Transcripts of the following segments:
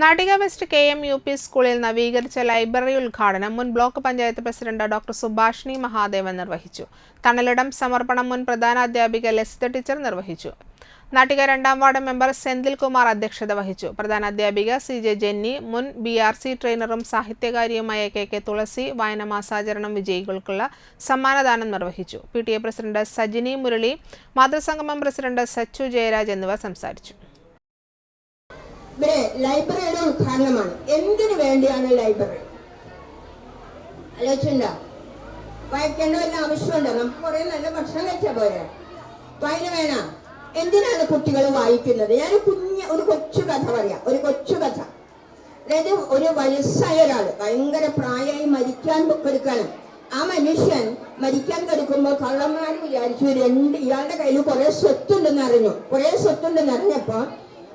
Nattika west K M U P സ്കൂളിൽ നവീകരിച്ച library ഉദ്ഘാടനം മുൻ block panchayat president doctor Subhashini Mahadevan നിർവഹിച്ചു. തണലിടം സമർപ്പണം മുൻ പ്രധാന അധ്യാപിക ലസിത ടീച്ചർ നിർവഹിച്ചു. നാട്ടിക രണ്ടാം വാർഡ് മെമ്പർ സെന്തിൽ കുമാർ അധ്യക്ഷത വഹിച്ചു. പ്രധാന അധ്യാപിക സി ജെ ജെന്നി മുൻ ബി ആർ സി ട്രെയിനറും സാഹിത്യകാരിയുമായ കെ കെ തുളസി വായന മാസാചരണം വിജയികൾക്കുള്ള സമ്മാനദാനം നിർവഹിച്ചു. P T A president Sajini Murali മാതൃസംഗമം president Sachu Jayaraj എന്നിവർ സംസാരിച്ചു. ഇവിടെ ലൈബ്രറിയുടെ ഉദ്ഘാടനമാണ് എന്തിനു വേണ്ടിയാണ് ലൈബ്രറി? ആലോചിച്ചുണ്ടോ വായിക്കേണ്ട വല്ല ആവശ്യമുണ്ടോ? നമുക്ക് കുറെ നല്ല ഭക്ഷണം കഴിച്ചാൽ പോരെ. വായന വേണ? എന്തിനാണ് കുട്ടികൾ വായിക്കുന്നത്? ഞാൻ കുഞ്ഞ് ഒരു കൊച്ചു കഥ പറയാം. ഒരു കൊച്ചു കഥ. അതായത് ഒരു വയസ്സായ ഒരാൾ ഭയങ്കര പ്രായമായി മരിക്കാൻ കിടക്കാണ് ആ മനുഷ്യൻ മരിക്കാൻ കിടക്കുമ്പോൾ കള്ളന്മാർ വിചാരിച്ചു രണ്ട് ഇയാളുടെ കയ്യിൽ കുറെ സ്വത്തുണ്ടെന്ന് അറിഞ്ഞു. കുറെ സ്വത്തുണ്ടെന്ന് അറിഞ്ഞപ്പോ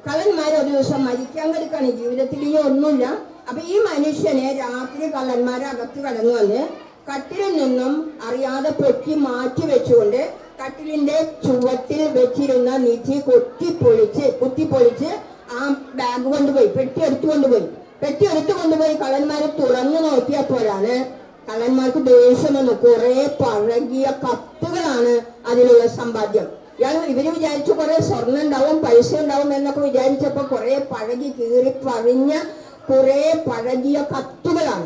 കള്ളന്മാർ ഒരു ദിവസം മരിക്കാൻ കിടക്കാണ്. ജീവിതത്തിൽ ഇനി ഒന്നുമില്ല. അപ്പൊ ഈ മനുഷ്യനെ രാത്രി കള്ളന്മാരെ അകത്ത് കടന്നു വന്ന് കട്ടിലിൽ നിന്നും അറിയാതെ പൊക്കി മാറ്റി വെച്ചുകൊണ്ട് കട്ടിലിന്റെ ചുവട്ടിൽ വെച്ചിരുന്ന നിധി കൊത്തിപ്പൊളിച്ച് കുത്തിപ്പൊളിച്ച് ആ ബാഗ് കൊണ്ടുപോയി പെട്ടി എടുത്തു കൊണ്ടുപോയി. പെട്ടി എടുത്തു കൊണ്ടുപോയി. കള്ളന്മാരെ തുറന്നു നോക്കിയപ്പോഴാണ് കള്ളന്മാർക്ക് ദേഷ്യം വന്നു. കുറെ പഴകിയ കത്തുകളാണ് അതിലുള്ള സമ്പാദ്യം. ഇയാൾ ഇവർ വിചാരിച്ചു കുറെ സ്വർണം ഉണ്ടാവും പൈസ ഉണ്ടാവും എന്നൊക്കെ വിചാരിച്ചപ്പോ കുറെ പഴകി കീറി പറിഞ്ഞ കുറെ പഴകിയ കത്തുകളാണ്.